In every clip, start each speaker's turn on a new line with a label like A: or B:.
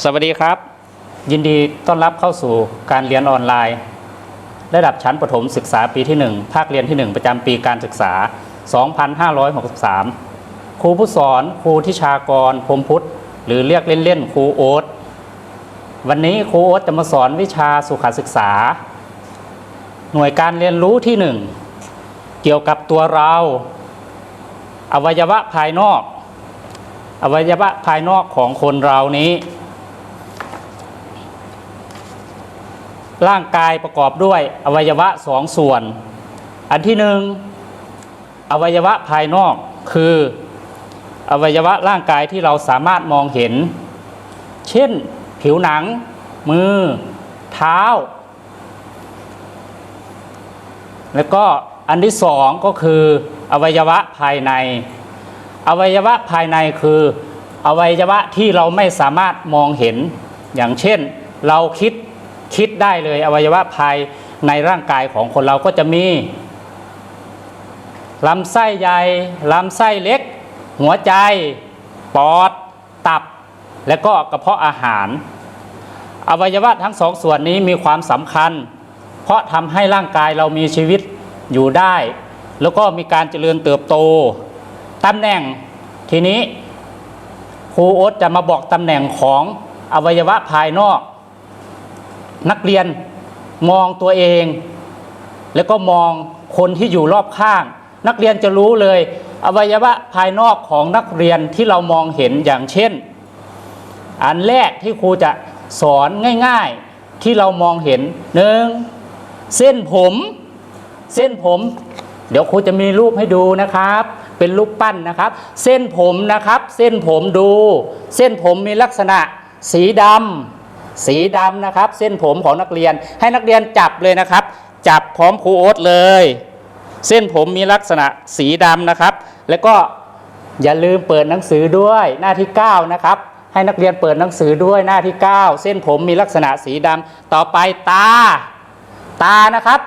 A: สวัสดีครับ ยินดีต้อนรับเข้าสู่การเรียนออนไลน์ ระดับชั้นประถมศึกษาปีที่ 1 ภาคเรียนที่ 1 ประจำปีการศึกษา 2563 ครูผู้สอนครูทิชากรพรมพุทธ หรือเรียกเล่นๆครูโอ๊ตวันนี้ครูโอ๊ตจะมาสอนวิชาสุขศึกษา หน่วยการเรียนรู้ที่ 1 เกี่ยวกับตัวเรา อวัยวะภายนอก อวัยวะภายนอกของคนเรานี้ ร่างกายประกอบด้วยอวัยวะสองส่วน อันที่หนึ่งอวัยวะภายนอกคือ อวัยวะร่างกายที่เราสามารถมองเห็น เช่น ผิวหนัง มือ เท้า แล้วก็อันที่สองก็คืออวัยวะภายใน อวัยวะภายในคือ อวัยวะที่เราไม่สามารถมองเห็น อย่างเช่น เราคิด คิดได้เลย อวัยวะภายในร่างกายของคนเราก็จะมีลำไส้ใหญ่ลำไส้เล็ก หัวใจ ปอด ตับ และก็กระเพาะอาหาร อวัยวะทั้งสองส่วนนี้มีความสำคัญ เพราะทำให้ร่างกายเรามีชีวิตอยู่ได้ แล้วก็มีการเจริญเติบโตตำแหน่งทีนี้ครูโอ๊ตจะมาบอกตำแหน่งของอวัยวะภายนอก นักเรียนมองตัวเอง แล้วก็มองคนที่อยู่รอบข้าง นักเรียนจะรู้เลย อวัยวะภายนอกของนักเรียนที่เรามองเห็นอย่างเช่น อันแรกที่ครูจะสอนง่าย ๆที่เรามองเห็นหนึ่งเส้นผม เส้นผม เดี๋ยวครูจะมีรูปให้ดูนะครับ เป็นรูปปั้นนะครับ เส้นผมนะครับ เส้นผมดู เส้นผมมีลักษณะสีดำ สีดำนะครับ เส้นผมของนักเรียนให้นักเรียนจับเลยนะครับ จับพร้อมครูโอ๊ตเลย เส้นผมมีลักษณะสีดำนะครับ แล้วก็อย่าลืมเปิดหนังสือด้วยหน้าที่ 9 นะครับ ให้นักเรียนเปิดหนังสือด้วยหน้าที่ 9 เส้นผมมีลักษณะสีดำต่อไปตา ตานะครับ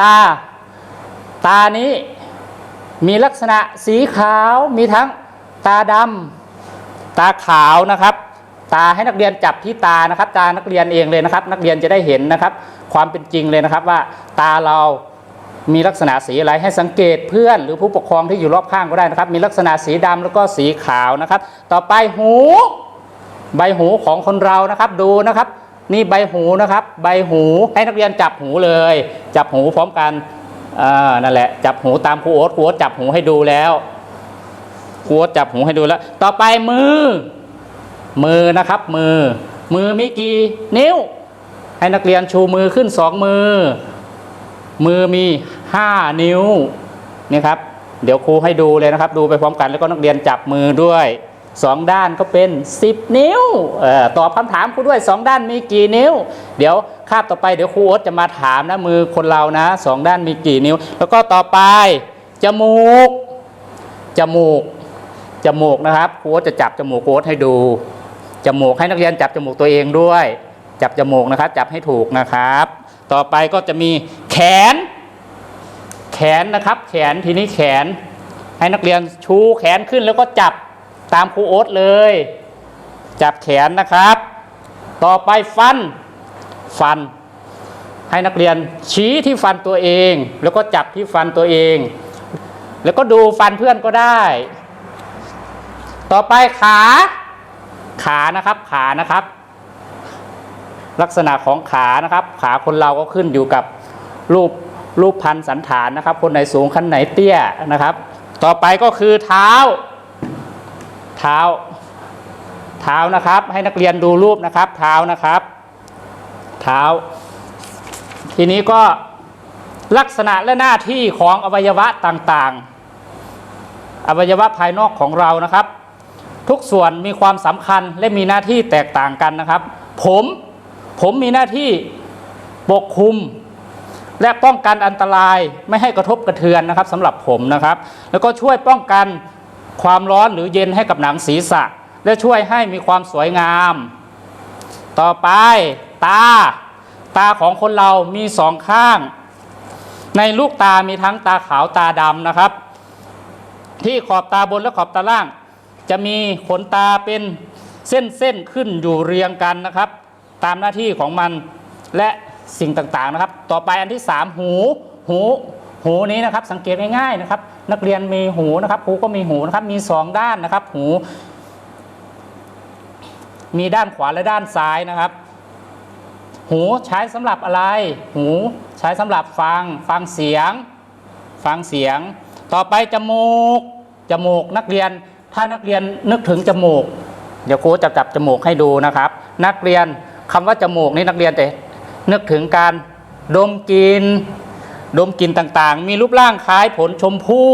A: ตา ตานี้มีลักษณะสีขาวมีทั้งตาดำตาขาวนะครับ ตาให้นักเรียนจับที่ตานะครับ ตานักเรียนเองเลยนะครับ นักเรียนจะได้เห็นนะครับ ความเป็นจริงเลยนะครับว่าตาเรามีลักษณะสีอะไรให้สังเกตเพื่อนหรือผู้ปกครองที่อยู่รอบข้างก็ได้นะครับ มีลักษณะสีดำแล้วก็สีขาวนะครับ ต่อไปหู ใบหูของคนเรานะครับดูนะครับ นี่ใบหูนะครับ ใบหูให้นักเรียนจับหูเลย จับหูพร้อมกันนั่นแหละจับหูตามครูโอ๊ตครูโอ๊ตจับหูให้ดูแล้วครูโอ๊ตจับหูให้ดูแล้ว ต่อไปมือ มือนะครับมือ มือมีกี่นิ้ว ให้นักเรียนชูมือขึ้นสองมือ มือมีห้านิ้วนี่ครับ เดี๋ยวครูให้ดูเลยนะครับ ดูไปพร้อมกันแล้วก็นักเรียนจับมือด้วยสองด้านก็เป็น 10 นิ้วออตอบคำถามครูด้วยสองด้านมีกี่นิ้ว เดี๋ยวคาบต่อไปเดี๋ยวครูโอ๊ตจะมาถามนะมือคนเรานะสองด้านมีกี่นิ้ว แล้วก็ต่อไปจมูกจมูกจมูกนะครับครูโอ๊ตจะจับจมูกครูโอ๊ตให้ดู จมูกให้นักเรียนจับจมูกตัวเองด้วย จับจมูกนะครับ จับให้ถูกนะครับ ต่อไปก็จะมีแขน แขนนะครับ แขนทีนี้แขน ให้นักเรียนชูแขนขึ้นแล้วก็จับตามครูโอ๊ตเลย จับแขนนะครับ ต่อไปฟันฟัน ให้นักเรียนชี้ที่ฟันตัวเอง แล้วก็จับที่ฟันตัวเอง แล้วก็ดูฟันเพื่อนก็ได้ ต่อไปขา ขานะครับขานะครับ ลักษณะของขานะครับ ขาคนเราก็ขึ้นอยู่กับรูปรูปพันสันฐานนะครับ คนไหนสูงคนไหนเตี้ยนะครับ ต่อไปก็คือเท้า เท้า เท้านะครับ ให้นักเรียนดูรูปนะครับ เท้านะครับ เท้า ทีนี้ก็ลักษณะและหน้าที่ของอวัยวะต่างๆ อวัยวะภายนอกของเรานะครับ ทุกส่วนมีความสำคัญและมีหน้าที่แตกต่างกันนะครับ ผมผมมีหน้าที่ปกคลุม และป้องกันอันตรายไม่ให้กระทบกระเทือนนะครับสำหรับผมนะครับ แล้วก็ช่วยป้องกันความร้อนหรือเย็นให้กับหนังศีรษะ และช่วยให้มีความสวยงาม ต่อไปตา ตาของคนเรามีสองข้าง ในลูกตามีทั้งตาขาวตาดำนะครับ ที่ขอบตาบนและขอบตาล่าง จะมีขนตาเป็นเส้นเส้นขึ้นอยู่เรียงกันนะครับ ตามหน้าที่ของมันและสิ่งต่างๆนะครับ ต่อไปอันที่ 3 หูหูหูนี้นะครับสังเกตง่ายๆนะครับ นักเรียนมีหูนะครับครูก็มีหูนะครับมีสองด้านนะครับ หู มีด้านขวาและด้านซ้ายนะครับ หูใช้สำหรับอะไร หูใช้สำหรับฟังฟังเสียง ฟังเสียง ต่อไปจมูกจมูกนักเรียน ถ้านักเรียนนึกถึงจมูก เดี๋ยวครูจะจับจมูกให้ดูนะครับ นักเรียนคำว่าจมูกนี่นักเรียนจะนึกถึงการดมกลินดมกลิ่นต่างๆ มีรูปร่างคล้ายผลชมพู่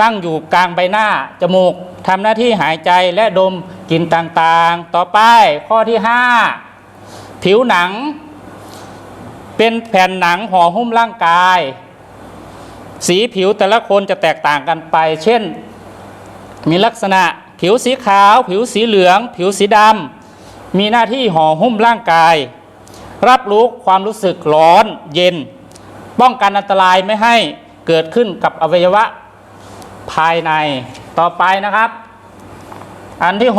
A: ตั้งอยู่กลางใบหน้าจมูกทำหน้าที่หายใจและดมกลิ่นต่างๆ ต่อไปข้อที่ 5 ผิวหนัง เป็นแผ่นหนังห่อหุ้มร่างกาย สีผิวแต่ละคนจะแตกต่างกันไป เช่น มีลักษณะผิวสีขาว ผิวสีเหลือง ผิวสีดำมีหน้าที่ห่อหุ้มร่างกาย รับรู้ความรู้สึกร้อนเย็น ป้องกันอันตรายไม่ให้เกิดขึ้นกับอวัยวะภายในต่อไปนะครับ อันที่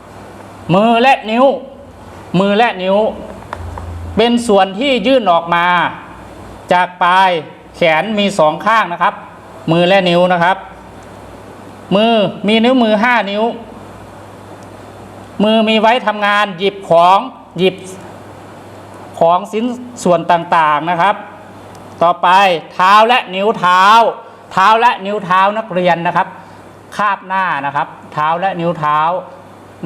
A: 6 มือและนิ้ว มือและนิ้ว เป็นส่วนที่ยื่นออกมา จากปลายแขนมีสองข้างนะครับ มือและนิ้วนะครับ มือมีนิ้วมือห้านิ้ว มือมีไว้ทำงานหยิบของหยิบของสินส่วนต่างๆนะครับ ต่อไปเท้าและนิ้วเท้า เท้าและนิ้วเท้านักเรียนนะครับ คาบหน้านะครับ เท้าและนิ้วเท้า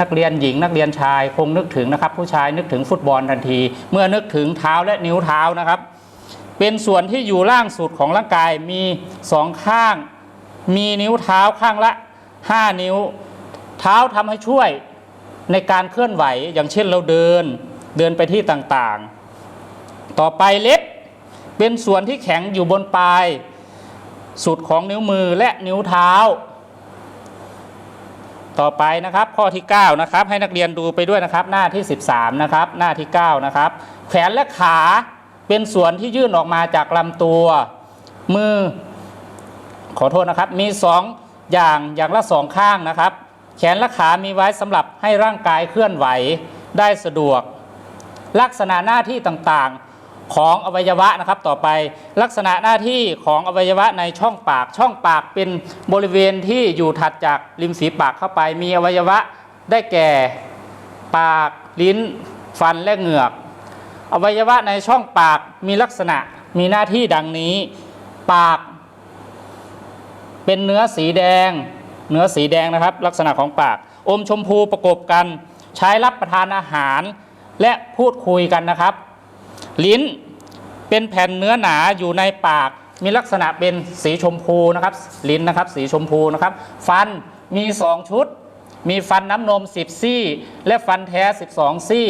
A: นักเรียนหญิงนักเรียนชายคงนึกถึงนะครับ ผู้ชายนึกถึงฟุตบอลทันที เมื่อนึกถึงเท้าและนิ้วเท้านะครับ เป็นส่วนที่อยู่ล่างสุดของร่างกายมีสองข้าง มีนิ้วเท้าข้างละ 5 นิ้ว เท้าทำให้ช่วยในการเคลื่อนไหวอย่างเช่นเราเดินเดินไปที่ต่างๆ ต่อไปเล็บเป็นส่วนที่แข็งอยู่บนปลาย สุดของนิ้วมือและนิ้วเท้า ต่อไปนะครับข้อที่ 9 นะครับ ให้นักเรียนดูไปด้วยนะครับ หน้าที่ 13 นะครับ หน้าที่ 9 นะครับ แขนและขาเป็นส่วนที่ยื่นออกมาจากลำตัว มือ ขอโทษนะครับ มีสองอย่างอย่างละสองข้างนะครับ แขนและขามีไว้สำหรับให้ร่างกายเคลื่อนไหวได้สะดวก ลักษณะหน้าที่ต่างๆของอวัยวะนะครับต่อไป ลักษณะหน้าที่ของอวัยวะในช่องปาก ช่องปากเป็นบริเวณที่อยู่ถัดจากริมฝีปากเข้าไป มีอวัยวะได้แก่ ปากลิ้น ฟันและเหงือก อวัยวะในช่องปากมีลักษณะมีหน้าที่ดังนี้ ปาก เป็นเนื้อสีแดง เนื้อสีแดงนะครับ ลักษณะของปาก อมชมพูประกบกัน ใช้รับประทานอาหาร และพูดคุยกันนะครับ ลิ้นเป็นแผ่นเนื้อหนาอยู่ในปาก มีลักษณะเป็นสีชมพูนะครับ ลิ้นนะครับ สีชมพูนะครับ ฟันมี 2 ชุด มีฟันน้ำนม 10 ซี่ และฟันแท้ 12 ซี่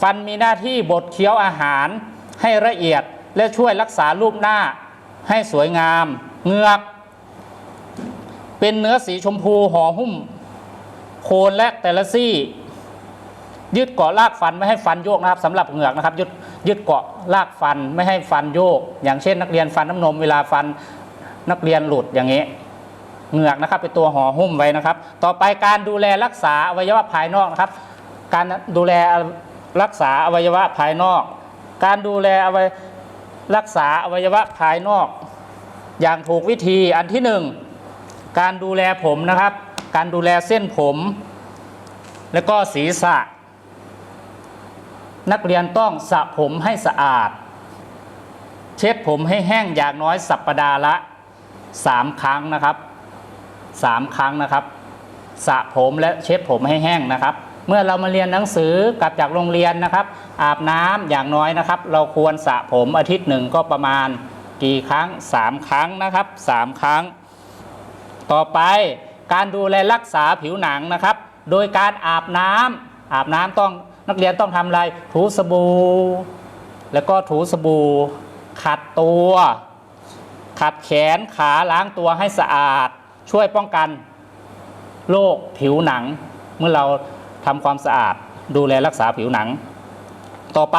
A: ฟันมีหน้าที่บดเคี้ยวอาหารให้ละเอียดและช่วยรักษารูปหน้าให้สวยงาม เงือก เป็นเนื้อสีชมพูห่อหุ้ม โคนและแต่ละซี่ยึดเกาะรากฟันไม่ให้ฟันโยกนะครับสำหรับเหงือกนะครับยึดยึดเกาะรากฟันไม่ให้ฟันโยก อย่างเช่น นักเรียนฟันน้ำนมเวลาฟันนักเรียนหลุดอย่างนี้เหงือกนะครับเป็นตัวห่อหุ้มไว้นะครับ ต่อไปการดูแลรักษาอวัยวะภายนอกนะครับ การดูแลรักษาอวัยวะภายนอก การดูแลอวัยรักษาอวัยวะภายนอก อย่างถูกวิธีอันที่หนึ่ง การดูแลผมนะครับ การดูแลเส้นผม แล้วก็ศีรษะ นักเรียนต้องสระผมให้สะอาด เช็ดผมให้แห้งอย่างน้อยสัปปดาห์ละ 3 ครั้งนะครับ3ครั้งนะครับสระผมและเช็ดผมให้แห้งนะครับ เมื่อเรามาเรียนหนังสือกลับจากโรงเรียนนะครับ อาบน้ำอย่างน้อยนะครับ เราควรสระผมอาทิตย์หนึ่งก็ประมาณกี่ครั้ง 3 ครั้งนะครับ 3 ครั้ง ต่อไปการดูแลรักษาผิวหนังนะครับ โดยการอาบน้ำอาบน้ำต้องนักเรียนต้องทำอะไรถูสบู่แล้วก็ถูสบู่ขัดตัว ขัดแขนขาล้างตัวให้สะอาด ช่วยป้องกันโรคผิวหนัง เมื่อเราทำความสะอาด ดูแลรักษาผิวหนัง ต่อไป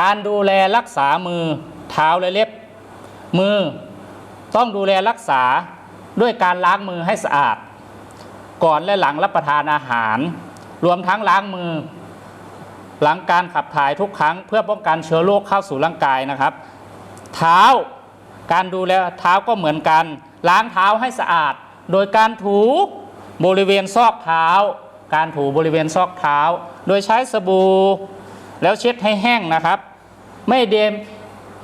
A: การดูแลรักษามือเท้าและเล็บ มือ ต้องดูแลรักษา ด้วยการล้างมือให้สะอาด ก่อนและหลังรับประทานอาหาร รวมทั้งล้างมือ หลังการขับถ่ายทุกครั้ง เพื่อป้องกันเชื้อโรคเข้าสู่ร่างกายนะครับ เท้าการดูแลเท้าก็เหมือนกัน ล้างเท้าให้สะอาด โดยการถูบริเวณซอกเท้า การถูบริเวณซอกเท้า โดยใช้สบู่แล้วเช็ดให้แห้งนะครับ ไม่เดม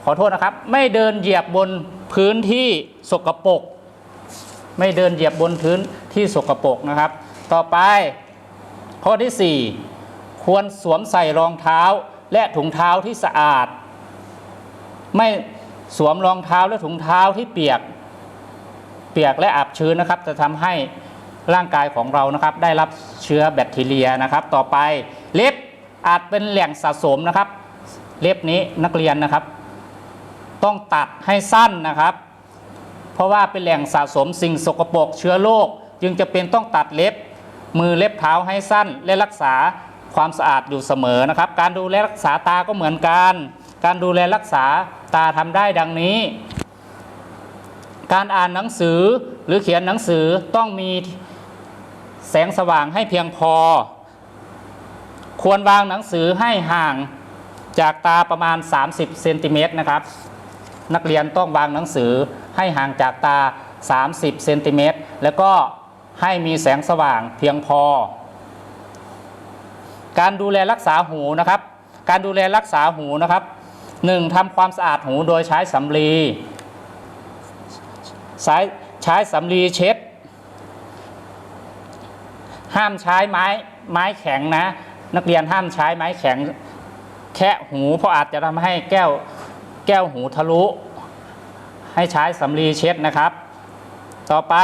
A: ขอโทษนะครับ ไม่เดินเหยียบบนพื้นที่สกปรก ไม่เดินเหยียบบนพื้นที่สกปรกนะครับ ต่อไป ข้อที่ 4 ควรสวมใส่รองเท้าและถุงเท้าที่สะอาด ไม่สวมรองเท้าและถุงเท้าที่เปียก เปียกและอับชื้นนะครับ จะทำให้ร่างกายของเรานะครับ ได้รับเชื้อแบคทีเรียนะครับ ต่อไปเล็บอาจเป็นแหล่งสะสมนะครับ เล็บนี้นักเรียนนะครับ ต้องตัดให้สั้นนะครับ เพราะว่าเป็นแหล่งสะสมสิ่งสกปรกเชื้อโรคจึงจะเป็นต้องตัดเล็บ มือเล็บเท้าให้สั้นและรักษาความสะอาดอยู่เสมอนะครับ การดูแลรักษาตาก็เหมือนกัน การดูแลรักษาตาทำได้ดังนี้ การอ่านหนังสือหรือเขียนหนังสือต้องมีแสงสว่างให้เพียงพอ ควรวางหนังสือให้ห่างจากตาประมาณ 30เซนติเมตรนะครับ นักเรียนต้องวางหนังสือให้ห่างจากตา 30 เซนติเมตร แล้วก็ให้มีแสงสว่างเพียงพอ การดูแลรักษาหูนะครับ การดูแลรักษาหูนะครับ 1. ทำความสะอาดหูโดยใช้สำลีใช้ใช้สำลีเช็ด ห้ามใช้ไม้ไม้แข็งนะ นักเรียนห้ามใช้ไม้แข็งแค่หูเพราะอาจจะทำให้แก้ว แก้วหูทะลุ ให้ใช้สำลีเช็ดนะครับ ต่อไป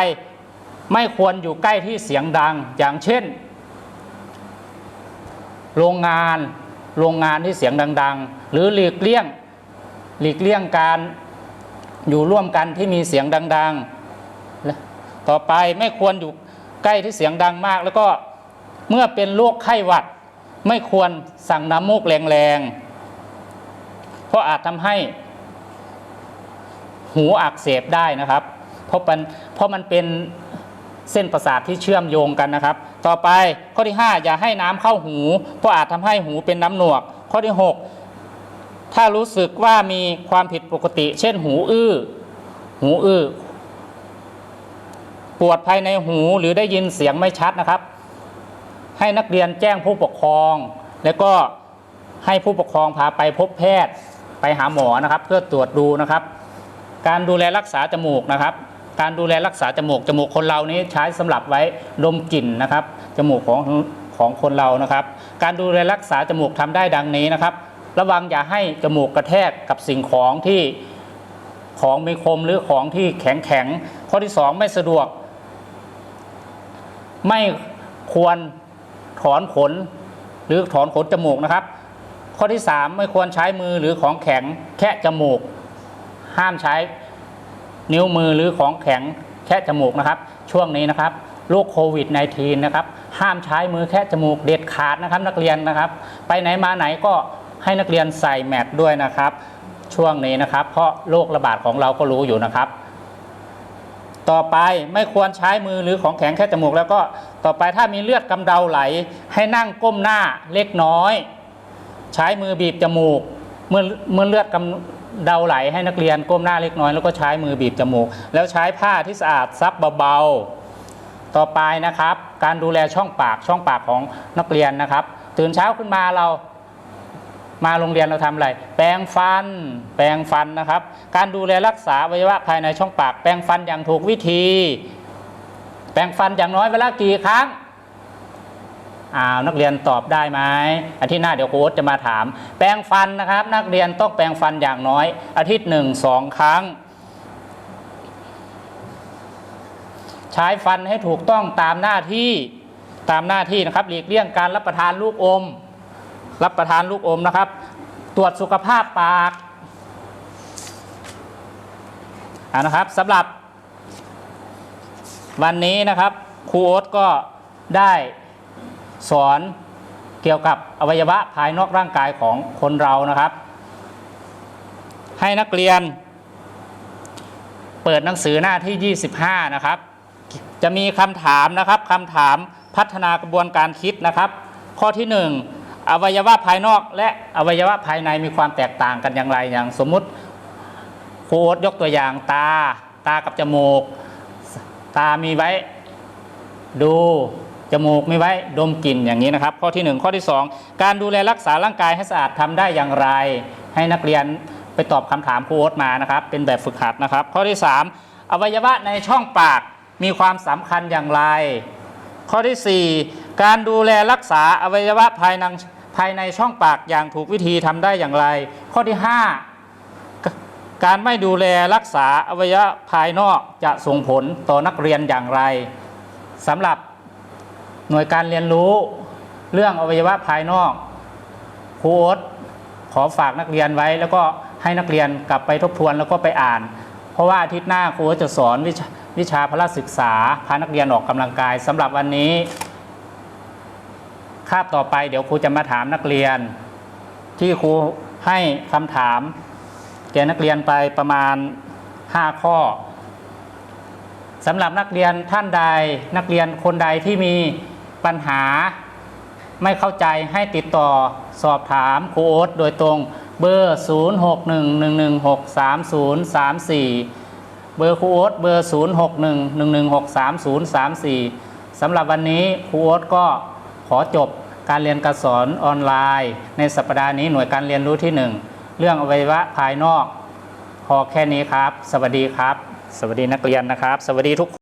A: ไม่ควรอยู่ใกล้ที่เสียงดังอย่างเช่น โรงงานโรงงานที่เสียงดัง ๆ หรือหลีกเลี่ยงหลีกเลี่ยงการอยู่ร่วมกันที่มีเสียงดังๆ ต่อไปไม่ควรอยู่ใกล้ที่เสียงดังมาก แล้วก็เมื่อเป็นโรคไข้หวัด ไม่ควรสั่งน้ำมูกแรงๆ ราะอาจทำให้ หูอักเสบได้นะครับ เพราะมันเพราะมันเป็นเส้นประสาทที่เชื่อมโยงกันนะครับ ต่อไปข้อที่ 5 อย่าให้น้ำเข้าหู เพราะอาจทำให้หูเป็นน้ำหนวก ข้อที่ 6 ถ้ารู้สึกว่ามีความผิดปกติ เช่น หูอื้อ หูอื้อ ปวดภายในหูหรือได้ยินเสียงไม่ชัดนะครับ ให้นักเรียนแจ้งผู้ปกครอง แล้วก็ให้ผู้ปกครองพาไปพบแพทย์ ไปหาหมอนะครับ เพื่อตรวจดูนะครับ การดูแลรักษาจมูกนะครับ การดูแลรักษาจมูกจมูกคนเรานี้ใช้สำหรับไว้ดมกลิ่นนะครับจมูกของของคนเรานะครับ การดูแลรักษาจมูกทำได้ดังนี้นะครับ ระวังอย่าให้จมูกกระแทกกับสิ่งของที่ของมีคมหรือของที่แข็งแข็งข้อที่สองไม่สะดวก ไม่ควรถอนขน หรือถอนขนจมูกนะครับ ข้อที่ 3 ไม่ควรใช้มือหรือของแข็งแค่จมูก ห้ามใช้นิ้วมือหรือของแข็งแค่จมูกนะครับ ช่วงนี้นะครับโรคโควิด -19 นะครับ ห้ามใช้มือแค่จมูกเด็ดขาดนะครับ นักเรียนนะครับ ไปไหนมาไหนก็ให้นักเรียนใส่แมสด้วยนะครับ ช่วงนี้นะครับ เพราะโรคระบาดของเราก็รู้อยู่นะครับ ต่อไปไม่ควรใช้มือหรือของแข็งแค่จมูก แล้วก็ต่อไปถ้ามีเลือดกำเดาไหล ให้นั่งก้มหน้าเล็กน้อย ใช้มือบีบจมูก เมื่อเมื่อเลือดกำเดาไหลให้นักเรียนก้มหน้าเล็กน้อยแล้วก็ใช้มือบีบจมูก แล้วใช้ผ้าที่สะอาดซับเบาๆต่อไปนะครับ การดูแลช่องปากช่องปากของนักเรียนนะครับ ตื่นเช้าขึ้นมาเรามาโรงเรียนเราทำอะไร แปรงฟัน แปรงฟันนะครับ การดูแลรักษาอวัยวะภายในช่องปาก แปรงฟันอย่างถูกวิธี แปรงฟันอย่างน้อยเวลากี่ครั้ง อ้าวนักเรียนตอบได้ไหมอาทิตย์หน้าเดี๋ยวครูโอ๊ตจะมาถาม แปรงฟันนะครับ นักเรียนต้องแปรงฟันอย่างน้อย อาทิตย์หนึ่งสองครั้ง ใช้ฟันให้ถูกต้องตามหน้าที่ตามหน้าที่นะครับหลีกเลี่ยงการรับประทานลูกอม รับประทานลูกอมนะครับ ตรวจสุขภาพปากอานะครับสำหรับวันนี้นะครับครูโอ๊ตก็ได้ สอนเกี่ยวกับอวัยวะภายนอกร่างกายของคนเรานะครับ ให้นักเรียน เปิดหนังสือหน้าที่ 25 นะครับ จะมีคำถามนะครับคำถามพัฒนากระบวนการคิดนะครับ ข้อที่หนึ่งอวัยวะภายนอก และอวัยวะภายในมีความแตกต่างกันอย่างไรอย่างสมมุติครูโอ๊ตยกตัวอย่างตา ตากับจมูก ตามีไว้ดู จมูกไมีไว้ดมกลิ่นอย่างนี้นะครับ ข้อที่ 1 ข้อที่ 2 การดูแลรักษาร่างกายให้สะอาดทำได้อย่างไร ให้นักเรียนไปตอบคำถามครูโอ๊ตมานะครับ เป็นแบบฝึกหัดนะครับ ข้อที่ 3 อวัยวะในช่องปากมีความสำคัญอย่างไร ข้อที่ 4 การดูแลรักษาอวัยวะภายในภายในช่องปากอย่างถูกวิธีทำได้อย่างไร ข้อที่ 5 การไม่ดูแลรักษาอวัยวะภายนอกจะส่งผลต่อนักเรียนอย่างไรสำหรับ หน่วยการเรียนรู้เรื่องอวัยวะภายนอกครูโอ๊ตขอฝากนักเรียนไว้ แล้วก็ให้นักเรียนกลับไปทบทวนแล้วก็ไปอ่าน เพราะว่าอาทิตย์หน้าครูโอ๊ตจะสอนวิชาวิชาพละศึกษา พานักเรียนออกกำลังกายสำหรับวันนี้ คาบต่อไปเดี๋ยวครูจะมาถามนักเรียน ที่ครูให้คำถาม แก่นักเรียนไปประมาณ 5 ข้อสำหรับนักเรียนท่านใดนักเรียนคนใดที่มี ปัญหาไม่เข้าใจให้ติดต่อสอบถามครูโอ๊ตโดยตรงเบอร์ 0611163034 เบอร์ครูโอ๊ตเบอร์ 0611163034 สำหรับวันนี้ครูโอ๊ตก็ขอจบการเรียนการสอนออนไลน์ ในสัปดาห์นี้หน่วยการเรียนรู้ที่ 1 เรื่องอวัยวะภายนอก พอแค่นี้ครับ สวัสดีครับ สวัสดีนักเรียนนะครับ สวัสดีทุกคน